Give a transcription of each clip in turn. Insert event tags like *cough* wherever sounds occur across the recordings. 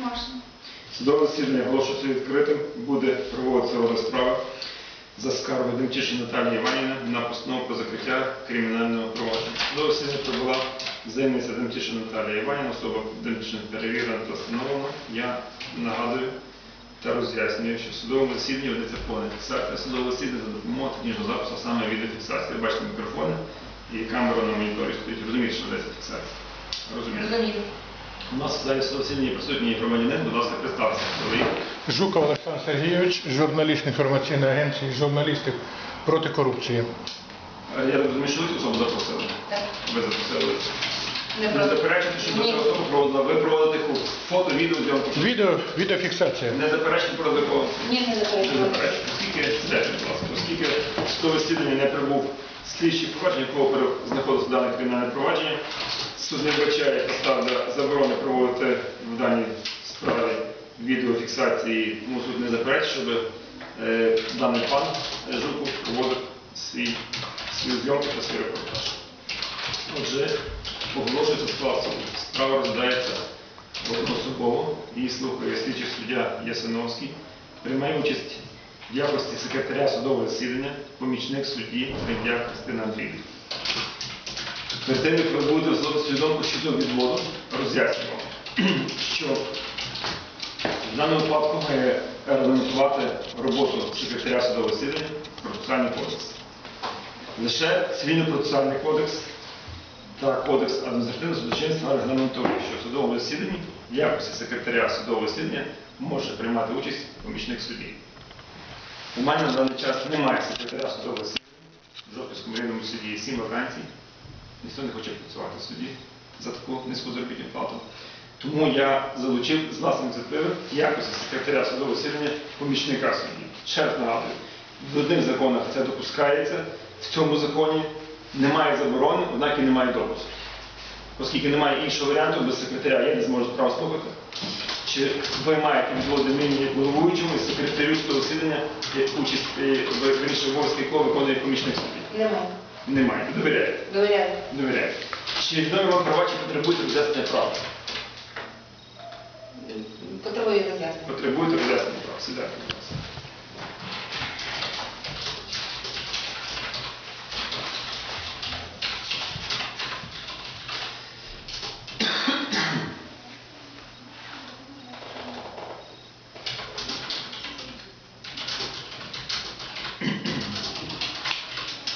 Можна. Судове засідання оголошується відкритим. Буде проводитися розгляд справи за скаргою Демчишин Наталії Іванівни на постанову про закриття кримінального провадження. Судове засідання прибула заявниця Демчишин Наталія Іванівна, особа Демчишин перевірена та встановлена. Я нагадую та роз'яснюю, що в судовому засіданні ведеться повна фіксація судового засідання за допомогою технічного запису, а саме відеофіксації. Ви бачите мікрофони і камера на моніторі стоїть. Розумієте, що ведеться фіксація? Розумієте? Розумію. У нас в залі судового засідання присутній громадянин, будь ласка, є? Жуков Олександр Сергійович, журналіст інформаційної агенції журналістів проти корупції. Я розумію, що ви цю особу запросили. Так. Ви запросили. Не заперечуєте, що Ні. ця особа проводила. Ви проводите фото, відео, зйомку. Відео, відеофіксація. Не заперечуєте про такого. Ні, не Не заперечую. заперечуєте. Оскільки, сідайте, будь ласка, оскільки в то засідання не прибув слідчий провадження, якого пере- знаходиться дане кримінальне провадження, суд не вбачає підстав для заборони проводити в даній справі відеофіксації, тому суд не заперечує, щоб е, даний пан е, Жуков проводив свій, свою зйомку та свій репортаж. Отже, оголошується склад суду. Справа розглядається одноособово. Її слухає слідчий суддя Ясиновський. Приймає участь в якості секретаря судового засідання, помічник судді суддя Христина Андріївна. Перед тим, як ви будете думку щодо відводу, роз'яснюємо, що в даному випадку має регламентувати роботу секретаря судового засідання процесуальний кодекс. Лише цивільно-процесуальний кодекс та кодекс адміністративного судочинства регламентує, що в судовому засіданні в якості секретаря судового засідання може приймати участь помічник судді. У мене на даний час немає секретаря судового засідання. В Жовківському районному суді сім вакансій. Ніхто не хоче працювати в суді за таку низьку заробітну плату. Тому я залучив з власної ініціативи якості секретаря судового засідання помічника судді. Ще раз нагадую, в одних законах це допускається, в цьому законі немає заборони, однак і немає допуску. Оскільки немає іншого варіанту, без секретаря я не зможу справу слухати. Чи ви маєте відводити мені головуючому і секретарю судового засідання участь е, в вирішенні обов'язки, якого виконує помічник судді? Немає. Немає. Довіряєте. Довіряю. Довіряєте. Чи відомі вам права, чи потребуєте роз'яснення права? Потребує роз'яснення. Потребуєте роз'яснення права. Сідайте, будь ласка.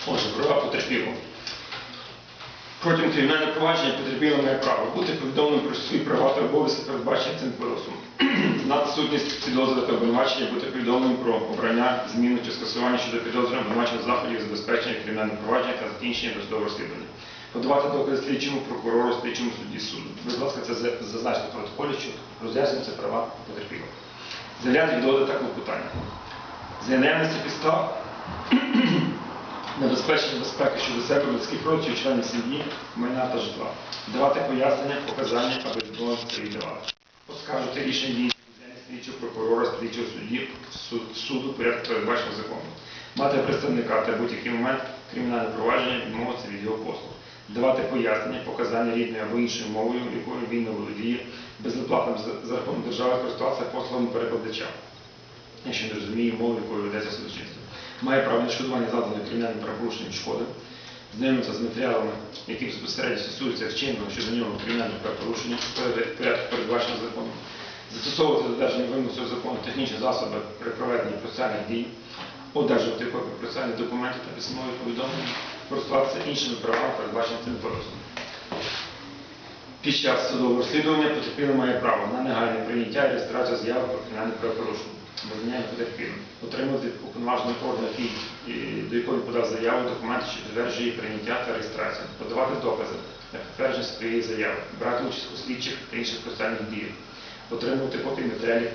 Отже, права потерпілого. Кримінального провадження потерпіло має право бути повідомленим про свої права та обов'язки, передбачені цим кодексом. *clears throat* Знати сутність підозри та обвинувачення, бути повідомленим про обрання, зміну чи скасування щодо підозри обвинувачених заходів забезпечення кримінального провадження та закінчення досудового розслідування. Подавати докази слідчому прокурору, слідчому судді суду. Будь ласка, це за- зазначте в протоколі, що роз'яснюються права потерпілого. Заявляти відводи та клопотання. За наявності підстав небезпечення безпеки щодо себе, людських родичів, членів сім'ї, майна та житла. Давати пояснення, показання або відмовитися віддавати. Оскаржувати рішення дій слідчого прокурора, слідчого судді, суд- суду порядку передбаченого законом. Мати представника та будь-який момент кримінальне провадження відмовитися від його послуг. Давати пояснення, показання рідною або іншою мовою, якою він не володіє, безоплатно за- рахунок держави користуватися послугами перекладача якщо не розуміє мови, якою ведеться судочинство. Має право на відшкодування завданої кримінальним правопорушенням шкоди, знайомитися з матеріалами, які безпосередньо стосуються вчиненого щодо нього кримінального правопорушення, порядку передбаченого законом, застосовувати додержання цього закону технічні засоби при проведенні процесуальних дій, одержувати копії процесуальних документів та письмові повідомлення, користуватися іншими правами, передбаченими цим кодексом. Під час судового розслідування потерпілий має право на негайне прийняття і реєстрацію заяви про кримінальне правопорушення. Визнання потерпілим. Отримувати уповноважений орган, до якого подав заяву, документи, що підтверджує її прийняття та реєстрацію. Подавати докази для підтвердження своєї заяви. Брати участь у слідчих та інших процесуальних діях. Отримувати копії матеріалів,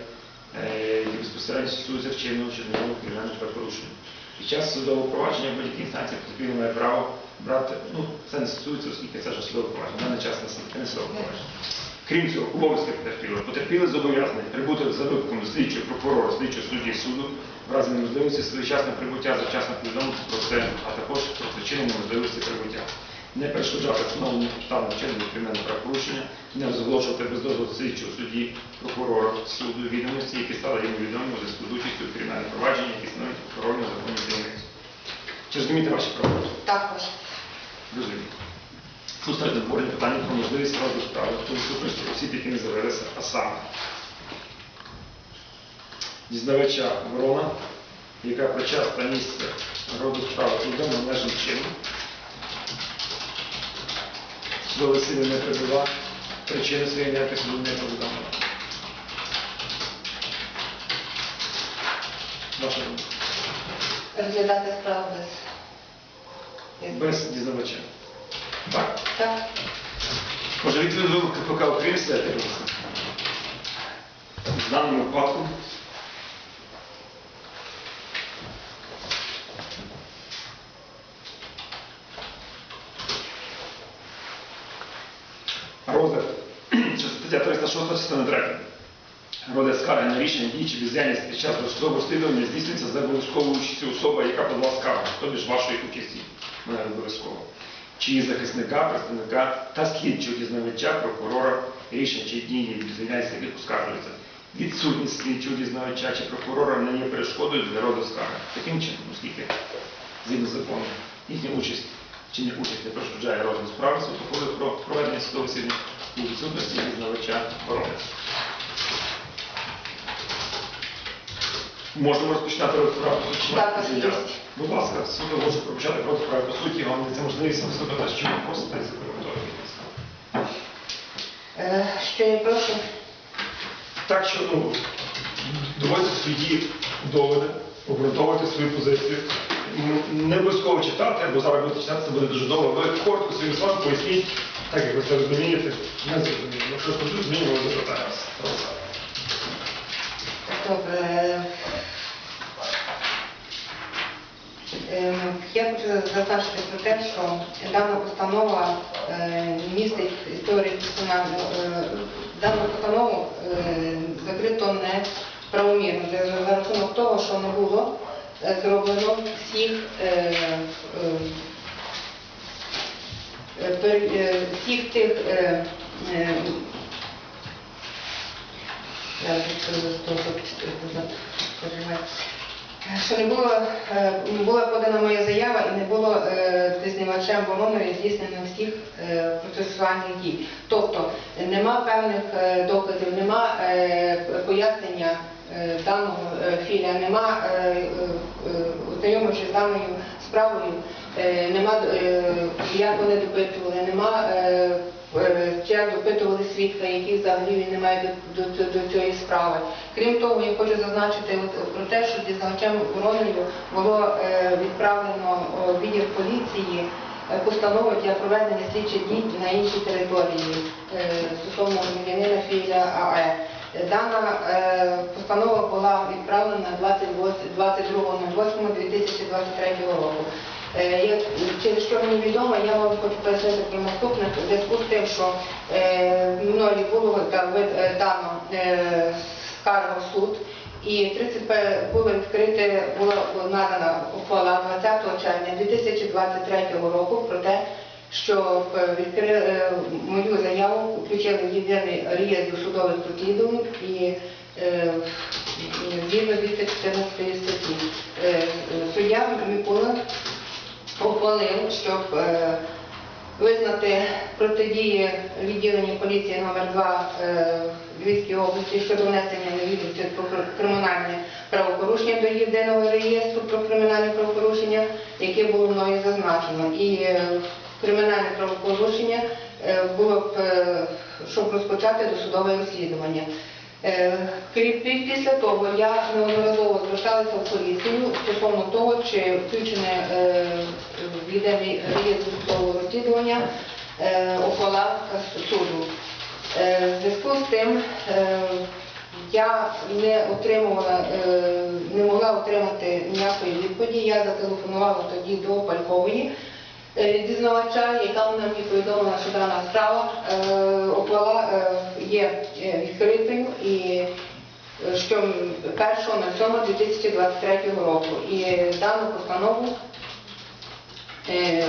е, які безпосередньо стосуються щодо нього кримінального правопорушення. Під час судового провадження будь-якій інстанції потерпілий має право брати, ну це не стосується, оскільки це судове провадження. На даний час не провадження. Крім цього, обов'язки потерпілого. Потерпіли зобов'язаний прибути за викликом слідчого прокурора, слідчого судді суду в разі неможливості своєчасного прибуття, завчасно повідомити про це, а також про причини неможливості прибуття. не перешкоджати встановленню підстави вчинення кримінального правопорушення, не розголошувати без дозволу слідчого судді, прокурора, суду відомості, які стали йому відомі у зв'язку з участю у кримінальному які становлять прокурорні законні таємниці. Чи розумієте ваші права? Також. Розумію. Тут стоїть обговорення питання про можливість розгляду справи тому супроводі осіб, які не з'явилися, а саме дізнавача Ворона, яка про час та місце роду справи судом належним чином. Судове сили не прибула, причини своєї ніяких не повідомила. Ваша думка? Розглядати справу без. Без дізнавача. Так. Так. Може, відповідь ви КПК України сидите? В даному випадку розгляд, це стаття 306 частина 3. Розгляд скарги на рішення дії чи бездіяльність під час досудового розслідування здійснюється за обов'язковою участю особи, яка подала скаргу, тобі ж вашої участі, не обов'язково. Чи захисника, представника та слідчого дізнавача, прокурора, рішення чи дії бездіяльність яких оскаржується. Відсутність слідчого дізнавача чи прокурора не є перешкодою для роду скарги. Таким чином, оскільки згідно з законом їхня участь чи не участь не перешкоджає розгляд справи суд про проведення судового засідання у відсутності дізнавача охорони. Можемо розпочинати по. Так? Будь ласка, суд може розпочати розгляд справи по суті, вам це можливість виступити, що ви просите і. Е, Що я прошу? Так що ну, доводиться в суді доводи, обґрунтовувати свою позицію. Не обов'язково читати, бо зараз будете читати, це буде дуже довго. Ви коротко своїм словом поясніть, так як ви це розумієте, не зрозумієте. Якщо зрозуміло, ви вас. Добре. Я хочу зазначити про те, що дана постанова е, містить історію е, Дану постанову е, закрито неправомірно. За за рахунок того, що не було е, зроблено всіх е, е, е, е, всіх тих е, е, я що не було, е, не була подана моя заява і не було е, дознавачем Вороною здійснено всіх е, процесуальних дій. Тобто нема певних доказів, нема пояснення даного філя, нема, ознайомившись з даною справою, нема, як вони допитували, нема е, е, допитували свідка, які взагалі не мають до, до, до, до цієї справи. Крім того, я хочу зазначити от, про те, що дізнавачем Вороною було е, відправлено відділ поліції е, постанову для проведення слідчих дій на іншій території е, стосовно громадянина Філя АЕ. Дана е, постанова була відправлена 22.08.2023 року. Е, Через що мені відомо, я вам хочу пояснити про наступне зв'язку з тим, що е, мною було е, дано скаргу в суд, і 31 було відкрите, була надана ухвала 20 червня 2023 року про те, що відкри, е, мою заяву включили в єдиний реєстр судових розслідувань і згідно 214 статті. Суддя Микола ухвалив, щоб е, визнати протидії відділення поліції номер 2 е, Львівській області щодо внесення невідомості про кримінальне правопорушення до єдиного реєстру про кримінальне правопорушення, яке було мною зазначено. І е, кримінальне правопорушення було б, щоб розпочати досудове розслідування. Е, Після того я неодноразово зверталася в поліцію стосовно того, чи включене е, в єдиний реєстр судового розслідування е, ухвала суду. Е, В зв'язку з тим е, я не отримувала, е, не могла отримати ніякої відповіді. Я зателефонувала тоді до Палькової е, дізнавача, яка мені повідомила, що дана справа е, ухвала е, є е, відкритою і е, що 1.07.2023 року. І дану постанову е,